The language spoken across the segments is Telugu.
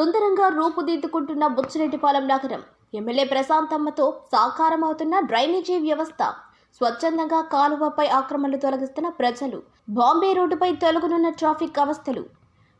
సుందరంగా రూపుదిద్దుకుంటున్న బుచ్చిరెడ్డిపాలెం నగరం. ఎమ్మెల్యే ప్రశాంతమ్మతో సాకారమవుతున్న డ్రైనేజీ వ్యవస్థ. స్వచ్ఛందంగా కాలువపై ఆక్రమణలు తొలగిస్తున్న ప్రజలు. బాంబే రోడ్డుపై తొలగనున్న ట్రాఫిక్ అవస్థలు.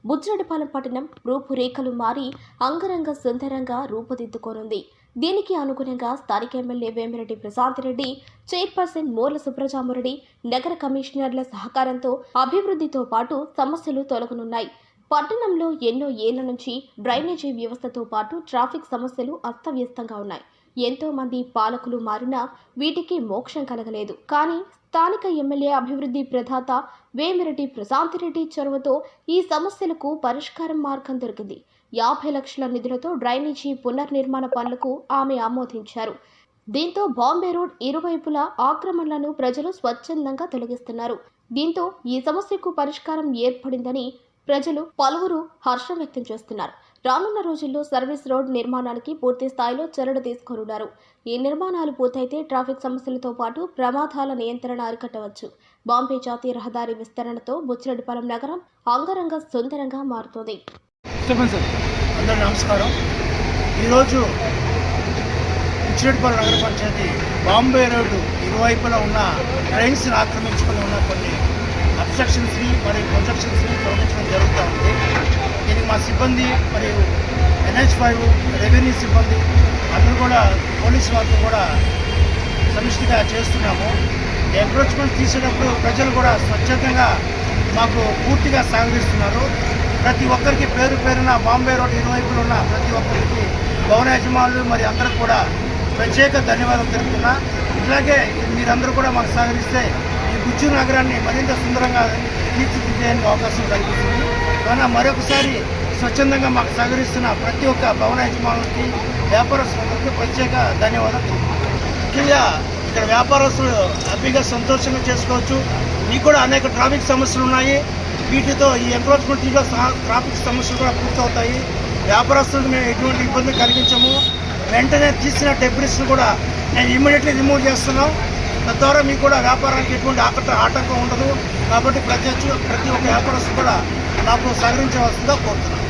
బుచ్చిరెడ్డిపాలెం పట్టణం రూపురేఖలు మారి అంగరంగ సుందరంగా రూపుదిద్దుకోనుంది. దీనికి అనుగుణంగా స్థానిక ఎమ్మెల్యే వేమిరెడ్డి ప్రశాంత్ రెడ్డి చైర్పర్సన్ మోర్ల సుబ్రజామురెడ్డి నగర కమిషనర్ల సహకారంతో అభివృద్ధితో పాటు సమస్యలు తొలగనున్నాయి. పట్టణంలో ఎన్నో ఏళ్ళ నుంచి డ్రైనేజీ వ్యవస్థతో పాటు ట్రాఫిక్ సమస్యలు అస్తవ్యస్తంగా ఉన్నాయి. ఎంతో మంది పాలకులు మారినా వీటికి మోక్షం కలగలేదు. కానీ స్థానిక ఎమ్మెల్యే అభివృద్ధి ప్రదాత వేమిరెడ్డి ప్రశాంతిరెడ్డి చొరవతో ఈ సమస్యలకు పరిష్కారం మార్గం దొరికింది. యాభై లక్షల నిధులతో డ్రైనేజీ పునర్నిర్మాణ పనులకు ఆమె ఆమోదించారు. దీంతో బాంబే రోడ్ ఇరువైపులా ఆక్రమణలను ప్రజలు స్వచ్ఛందంగా తొలగిస్తున్నారు. దీంతో ఈ సమస్యకు పరిష్కారం ఏర్పడిందని ప్రజలు పలువురు హర్షం వ్యక్తం చేస్తున్నారు. రానున్న రోజుల్లో సర్వీస్ రోడ్ నిర్మాణానికి పూర్తి స్థాయిలో చర్యలు తీసుకోనున్నారు. ఈ నిర్మాణాలు పూర్తయితే ట్రాఫిక్ సమస్యలతో పాటు ప్రమాదాల నియంత్రణ అరికట్టవచ్చు. బాంబే జాతీయ రహదారి విస్తరణతో బుచ్చిరెడ్డిపాలెం నగరం అంగరంగ సుందరంగా మారుతోంది. నమస్కారం. ఈరోజు ఉచ్చిరెడ్డిపల్లి నగర పంచాయతీ బాంబే రోడ్డు ఇరువైపులా ఉన్న ట్రైన్స్ని ఆక్రమించుకొని ఉన్న కొన్ని అబ్స్ట్రక్షన్స్ని మరియు ప్రొజెక్షన్స్ని తొలగించడం జరుగుతూ ఉంది. ఇది మా సిబ్బంది మరియు ఎన్హెచ్ ఫైవ్ రెవెన్యూ సిబ్బంది అందరూ కూడా పోలీస్ వాళ్ళతో కూడా సమిష్టిగా చేస్తున్నాము. ఎంక్రోచ్మెంట్ తీసేటప్పుడు ప్రజలు కూడా స్వచ్ఛందంగా మాకు పూర్తిగా సహకరిస్తున్నారు. ప్రతి ఒక్కరికి పేరు పేరున బాంబే రోడ్ ఇరువైపులు ఉన్న ప్రతి ఒక్కరికి భవన యజమానులు మరి అందరికి కూడా ప్రత్యేక ధన్యవాదాలు తెలుపుతున్నా. ఇట్లాగే మీరందరూ కూడా మాకు సహకరిస్తే ఈ గుజ్జు నగరాన్ని మరింత సుందరంగా తీర్చిదిద్దేందుకు అవకాశం కల్పిస్తుంది. కావున మరొకసారి స్వచ్ఛందంగా మాకు సహకరిస్తున్న ప్రతి ఒక్క భవన యజమానులకి వ్యాపారస్తులందరికీ ప్రత్యేక ధన్యవాదాలు ముఖ్యంగా ఇక్కడ వ్యాపారస్తులు హ్యాపీగా సంతోషంగా చేసుకోవచ్చు. మీకు కూడా అనేక ట్రాఫిక్ సమస్యలు ఉన్నాయి. వీటితో ఈ ఎంక్రోచ్మెంట్లో ట్రాఫిక్ సమస్యలు కూడా పూర్తవుతాయి. వ్యాపారస్తులకు మేము ఎటువంటి ఇబ్బంది కలిగించము. వెంటనే తీసిన డెబ్రిస్ని కూడా నేను ఇమ్మీడియట్లీ రిమూవ్ చేస్తున్నాం. తద్వారా మీకు కూడా వ్యాపారానికి ఎటువంటి ఆకట ఆటంకం ఉండదు. కాబట్టి ప్రతి ప్రతి ఒక్క వ్యాపారస్తు కూడా నాకు సహకరించవలసిందిగా కోరుతున్నాను.